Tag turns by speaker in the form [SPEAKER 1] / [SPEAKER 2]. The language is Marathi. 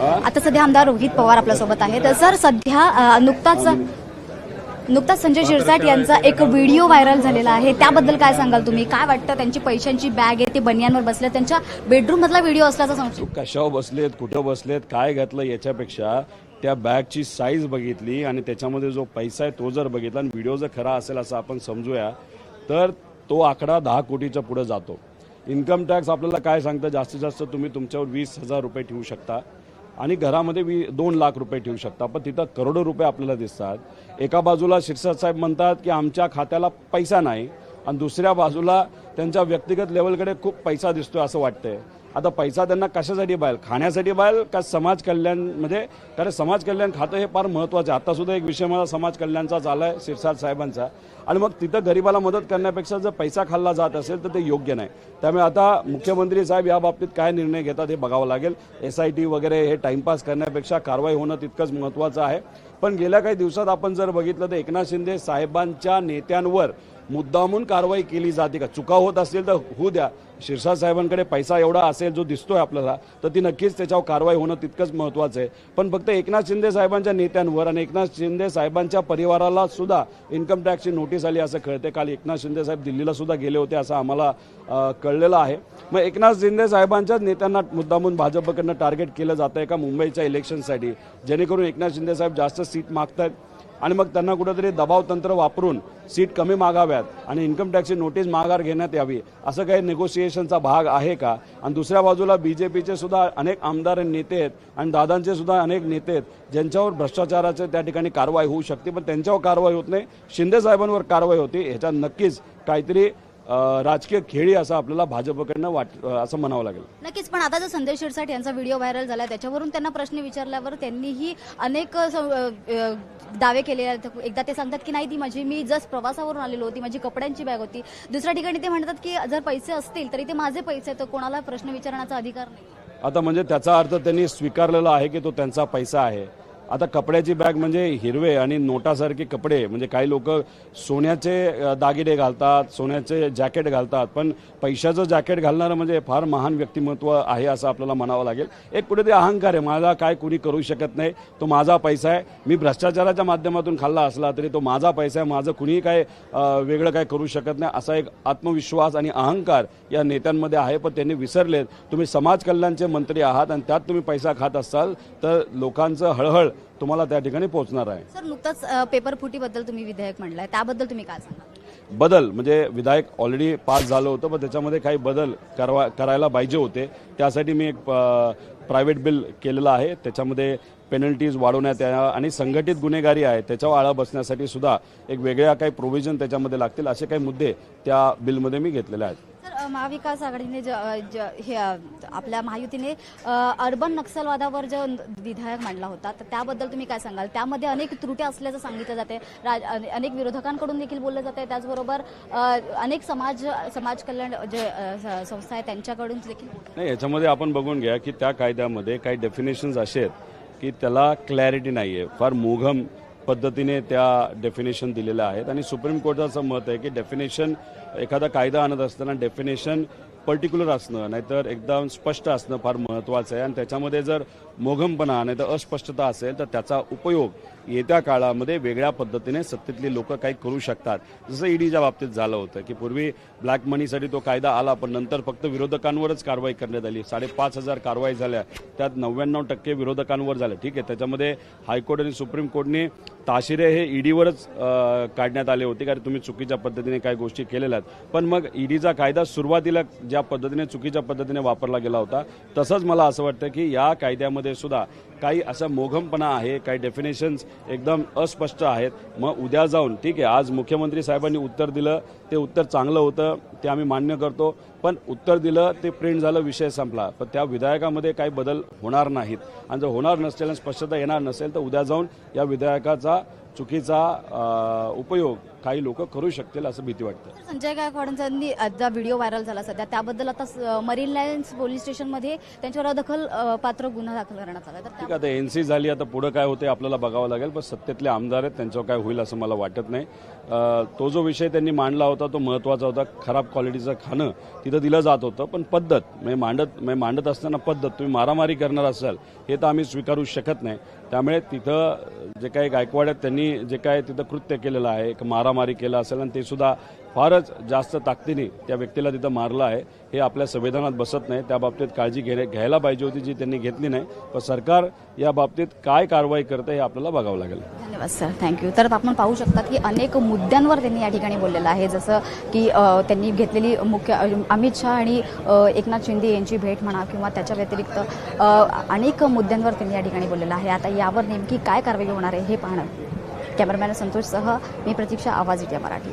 [SPEAKER 1] आता सध्या आमदार रोहित पवार आपल्यासोबत आहेत. तर सर सध्या नुकताच नुकताच संजय शिरसाट यांचा एक व्हिडिओ व्हायरल झालेला आहे. त्याबद्दल काय सांगाल तुम्ही? काय वाटतं त्यांची पैशांची बॅग आहे ते बनियांवर बसले त्यांच्या बेडरूम मधला व्हिडिओ असल्याचा सांगतो
[SPEAKER 2] कशावर बसलेत कुठं बसलेत काय घातलं याच्यापेक्षा त्या बॅगची साईज बघितली आणि त्याच्यामध्ये जो पैसा आहे तो जर बघितला आणि व्हिडिओ जर खरा असेल असं आपण समजूया तर तो आकडा दहा कोटीच्या पुढे जातो. इन्कम टॅक्स आपल्याला काय सांगतं? जास्तीत जास्त तुम्ही तुमच्यावर वीस हजार रुपये ठेवू शकता. आणि घरामध्ये वी दोन लाख रुपये ठेवू शकता पण तिथं करोडो रुपये आपल्याला दिसतात. एका बाजूला शिरसाट साहेब म्हणतात की आमच्या खात्याला पैसा नाही आणि दुसऱ्या बाजूला त्यांच्या व्यक्तिगत लेवलकडे खूप पैसा दिसतोय असं वाटतंय. आता पैसा त्यांना कशासाठी बाहेर खाण्यासाठी बाहेर का समाज कल्याणमध्ये म्हणजे, कारण समाज कल्याण खातं हे फार महत्त्वाचं आहे. आतासुद्धा एक विषय मला समाज कल्याणचा आला आहे शिरसाट साहेबांचा. आणि मग तिथं गरिबाला मदत करण्यापेक्षा जर पैसा खाल्ला जात असेल तर ते योग्य नाही. त्यामुळे आता मुख्यमंत्री साहेब या बाबतीत काय निर्णय घेतात हे बघावं लागेल. एस आय टी वगैरे हे टाइमपास करण्यापेक्षा कारवाई होणं तितकंच महत्त्वाचं आहे. पण गेल्या काही दिवसात आपण जर बघितलं तर एकनाथ शिंदे साहेबांच्या नेत्यांवर मुद्दामून कारवाई केली जाते का? चुका होत असतील तर होऊ द्या. शिरसाट साहेबांकडे पैसा एवढा असेल जो दिसतोय आपल्याला तर ती नक्कीच त्याच्यावर कारवाई होणं तितकंच महत्त्वाचं आहे. पण फक्त एकनाथ शिंदे साहेबांच्या नेत्यांवर आणि एकनाथ शिंदे साहेबांच्या परिवाराला सुद्धा इन्कम टॅक्सची नोटीस आली असं कळते काल एकनाथ शिंदे साहेब दिल्लीला सुद्धा गेले होते असं आम्हाला कळलेलं आहे. मग एकनाथ शिंदे साहेबांच्याच नेत्यांना मुद्दामून भाजपकडनं टार्गेट केलं जात आहे का मुंबईच्या इलेक्शनसाठी जेणेकरून एकनाथ शिंदे साहेब जास्त सीट मागतात आणि मग त्यांना कुठेतरी दबाव तंत्र वापरून सीट कमी मागाव्यात आणि इन्कम टॅक्सची नोटीस माघार घेण्यात यावी असं काही निगोशिएशनचा भाग आहे का? आणि दुसऱ्या बाजूला बीजेपीचे सुद्धा अनेक आमदार नेते आहेत आणि दादांचे सुद्धा अनेक नेते आहेत ज्यांच्यावर भ्रष्टाचाराचे त्या ठिकाणी कारवाई होऊ शकते पण त्यांच्यावर कारवाई होत नाही. शिंदे साहेबांवर कारवाई होती. ह्याच्यात नक्कीच काहीतरी राजकीय खेळी असं आपल्याला भाजपकडनं वाट असं म्हणावं लागेल.
[SPEAKER 1] नक्कीच पण आता जो संजय शिरसाट यांचा व्हिडिओ व्हायरल झाला त्याच्यावरून त्यांना प्रश्न विचारल्यावर त्यांनीही अनेक दावे केले आहेत. एकदा ते सांगतात की नाही ती माझी मी जस्ट प्रवासावरून आलेलो होती माझी कपड्यांची बॅग होती. दुसऱ्या ठिकाणी ते म्हणतात की जर पैसे असतील तरी ते माझे पैसे आहेत, तर कोणाला प्रश्न विचारण्याचा अधिकार नाही.
[SPEAKER 2] आता म्हणजे त्याचा अर्थ त्यांनी स्वीकारलेला आहे की तो त्यांचा पैसा आहे? आता कपड्याची बॅग म्हणजे हिरवे आणि नोटासारखे कपडे म्हणजे काही लोक सोन्याचे दागिने घालतात सोन्याचे जॅकेट घालतात पण पैशाचं जॅकेट घालणारं म्हणजे फार महान व्यक्तिमत्व आहे असं आपल्याला म्हणावं लागेल. एक कुठेतरी अहंकार आहे मला काय कुणी करू शकत नाही तो माझा पैसा आहे. मी भ्रष्टाचाराच्या माध्यमातून खाल्ला असला तरी तो माझा पैसा आहे माझं कुणीही काय वेगळं काय करू शकत नाही असा एक आत्मविश्वास आणि अहंकार या नेत्यांमध्ये आहे. पण त्यांनी विसरलेत. तुम्ही समाज कल्याणचे मंत्री आहात आणि त्यात तुम्ही पैसा खात असाल तर लोकांचं हळहळ तुम्हाला त्या ठिकाणी पोहोचणार आहे.
[SPEAKER 1] सर नुकताच पेपर फुटीबद्दल तुम्ही विधेयक म्हणलंय. त्याबद्दल तुम्ही काय सांगा
[SPEAKER 2] बदल म्हणजे विधायक ऑलरेडी पास झालं होतं पण त्याच्यामध्ये काही बदल करवा करायला पाहिजे होते. त्यासाठी मी एक प्रायव्हेट बिल केलेलं आहे. त्याच्यामध्ये पेनल्टीज वाढवण्यात या आणि संघटित गुन्हेगारी आहे त्याच्यावर आळा बसण्यासाठी सुद्धा एक वेगळ्या काही प्रोव्हिजन त्याच्यामध्ये लागतील असे काही मुद्दे त्या बिलमध्ये मी घेतलेले आहेत.
[SPEAKER 1] महाविकास आघाडीने हे आपल्या महायुतीने अर्बन नक्षलवादावर जो विधायक मांडला होता तर त्याबद्दल तुम्ही काय सांगाल? त्यामध्ये अनेक त्रुट्या असल्याचं सांगितलं जाते. अनेक विरोधकांकडून देखील बोललं जाते त्याचबरोबर अनेक समाज समाज कल्याण जे संस्था आहे त्यांच्याकडून देखील
[SPEAKER 2] नाही याच्यामध्ये आपण बघून घ्या की त्या कायद्यामध्ये काही डेफिनेशन्स असे आहेत की त्याला क्लॅरिटी नाही आहे फार मोघम पद्धतीने त्या डेफिनेशन दिलेल्या आहेत. आणि सुप्रीम कोर्टाचं असं मत आहे की डेफिनेशन एखादा कायदा आणत असताना डेफिनेशन पर्टिक्युलर असणं नाहीतर एकदम स्पष्ट असणं फार महत्त्वाचं आहे. आणि त्याच्यामध्ये जर मोघमपणा नाहीतर अस्पष्टता असेल तर त्याचा उपयोग येत्या काळामध्ये वेगळ्या पद्धतीने सत्तेतली लोक काही करू शकतात. जसं ईडीच्या बाबतीत झालं होतं की पूर्वी ब्लॅक मनीसाठी तो कायदा आला पण नंतर फक्त विरोधकांवरच कारवाई करण्यात आली. साडेपाच हजार कारवाई झाल्या. त्यात नव्याण्णव टक्के विरोधकांवर झाल्या ठीक आहे त्याच्यामध्ये हायकोर्ट आणि सुप्रीम कोर्टने ताशिरे हे ईडीवरच काढण्यात आले होते कारण तुम्ही चुकीच्या पद्धतीने काही गोष्टी केलेल्या आहेत. पण मग ईडीचा कायदा सुरुवातीला ज्या पद्धतीने चुकीच्या पद्धतीने वापरला गेला होता तसंच मला असं वाटतं की या कायद्यामध्ये सुद्धा काही असा मोघमपणा आहे काही डेफिनेशन्स एकदम अस्पष्ट आहेत. मग उद्या जाऊन ठीक आहे आज मुख्यमंत्री साहेबांनी उत्तर दिलं ते उत्तर चांगलं होतं ते आम्ही मान्य करतो. पण उत्तर दिलं ते प्रिंट झालं विषय संपला. पण त्या विधायकामध्ये काही बदल होणार नाहीत. आणि जर होणार नसेल आणि स्पष्टता येणार नसेल तर उद्या जाऊन या विधायकाचा चुकीचा उपयोग काही लोक करू शकतील असं भीती वाटतं.
[SPEAKER 1] संजय गायकवाडांनी जो व्हिडिओ व्हायरल झाला सध्या. त्याबद्दल आता मरीन लाईन्स पोलीस स्टेशनमध्ये त्यांच्यावर दखल पात्र गुन्हा दाखल करण्यात आला. तर
[SPEAKER 2] ठीक आहे आता एन सी झाली आता पुढं काय होते आपल्याला बघावं लागेल पण सत्तेतले आमदार आहेत त्यांच्यावर काय होईल असं मला वाटत नाही. तो जो विषय त्यांनी मांडला होता तो महत्त्वाचा होता. खराब क्वालिटीचं खाणं तिथं दिलं जात होतं पण पद्धत म्हणजे मांडत म्हणजे मांडत असताना पद्धत तुम्ही मारामारी करणार असाल हे तर आम्ही स्वीकारू शकत नाही. त्यामुळे तिथं जे काही गायकवाड आहेत त्यांनी जे काय तिथं कृत्य केलेलं आहे एक मारामारी केलं असेल आणि ते सुद्धा फारच जास्त ताकदीने त्या व्यक्तीला तिथं मारलं आहे हे आपल्या संविधानात बसत नाही. त्या बाबतीत काळजी घेणे घ्यायला पाहिजे होती जी त्यांनी घेतली नाही. पण सरकार या बाबतीत काय कारवाई करतं हे आपल्याला बघावं लागेल.
[SPEAKER 1] धन्यवाद सर. थँक्यू तर आपण पाहू शकता की अनेक मुद्द्यांवर त्यांनी या ठिकाणी बोललेलं आहे. जसं की त्यांनी घेतलेली मुख्य अमित शहा आणि एकनाथ शिंदे यांची भेट म्हणा किंवा त्याच्या व्यतिरिक्त अनेक मुद्द्यांवर त्यांनी या ठिकाणी बोललेलं आहे. आता यावर नेमकी काय कारवाई होणार आहे हे पाहणं कॅमेरामॅन संतोषसह मी प्रतीक्षा आवाज येते मराठी.